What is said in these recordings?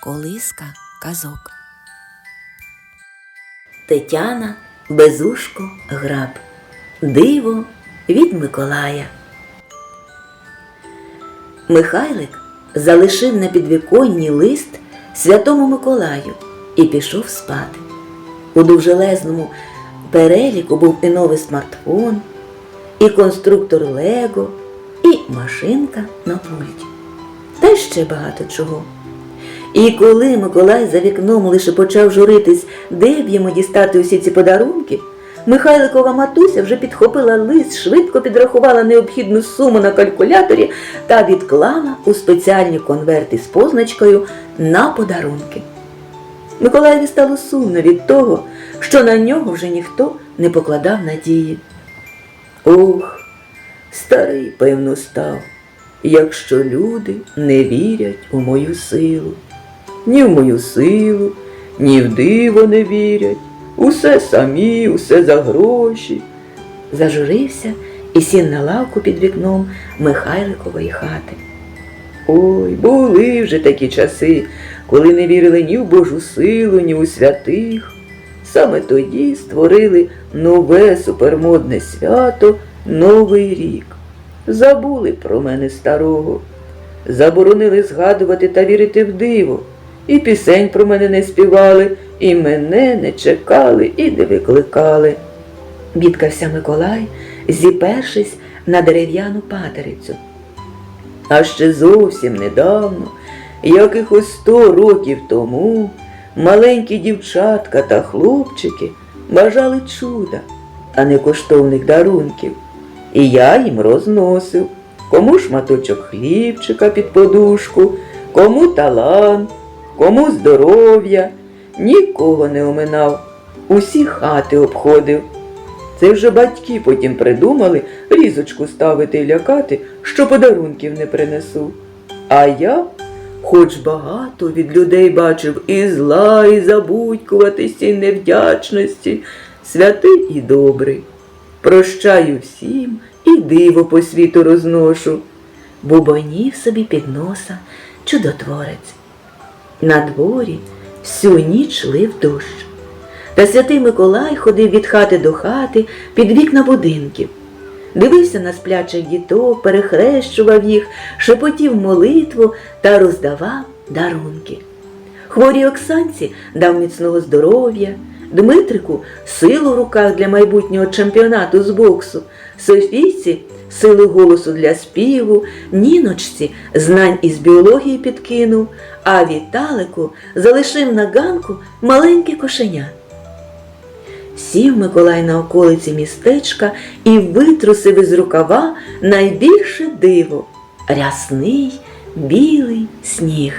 Колиска казок. Тетяна Безушко Граб. Диво від Миколая. Михайлик залишив на підвіконні лист святому Миколаю і пішов спати. У довжелезному переліку був і новий смартфон, і конструктор Лего, і машинка на пульті. Та й ще багато чого. І коли Миколай за вікном лише почав журитись, де б йому дістати усі ці подарунки, Михайликова матуся вже підхопила лист, швидко підрахувала необхідну суму на калькуляторі та відклала у спеціальні конверти з позначкою на подарунки. Миколаєві стало сумно від того, що на нього вже ніхто не покладав надії. Ох, старий, певно, став, якщо люди не вірять у мою силу. Ні в мою силу, ні в диво не вірять. Усе самі, усе за гроші. Зажурився і сів на лавку під вікном Михайликової хати. Ой, були вже такі часи, коли не вірили ні в Божу силу, ні у святих. Саме тоді створили нове супермодне свято Новий рік. Забули про мене старого, заборонили згадувати та вірити в диво, і пісень про мене не співали, і мене не чекали, і не викликали. Бідкався Миколай, зіпершись на дерев'яну патерицю. А ще зовсім недавно, якихось сто років тому, маленькі дівчатка та хлопчики бажали чуда, а не коштовних дарунків. І я їм розносив кому шматочок хлібчика під подушку, кому талант, кому здоров'я, нікого не оминав, усі хати обходив. Це вже батьки потім придумали різочку ставити і лякати, що подарунків не принесу. А я, хоч багато від людей бачив і зла, і забудькуватості, і невдячності, святий і добрий. Прощаю всім і диво по світу розношу. Бубонів собі під носа чудотворець. На дворі всю ніч лив дощ. Та святий Миколай ходив від хати до хати під вікна будинків. Дивився на сплячих діток, перехрещував їх, шепотів молитву та роздавав дарунки. Хворій Оксанці дав міцного здоров'я, Дмитрику силу в руках для майбутнього чемпіонату з боксу, Софійці силу голосу для співу, Ніночці знань із біології підкинув, а Віталику залишив на ганку маленьке кошеня. Сів Миколай на околиці містечка і витрусив із рукава найбільше диво рясний білий сніг.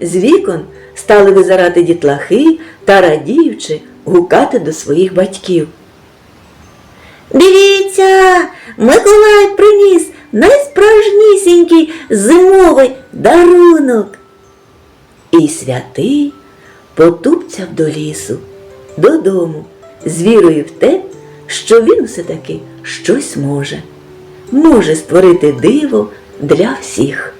З вікон стали визирати дітлахи та радіючи гукати до своїх батьків. Дивіться, Миколай приніс найсправжнісінький зимовий дарунок. І святий потупцяв до лісу, додому, з вірою в те, що він все-таки щось може, може створити диво для всіх.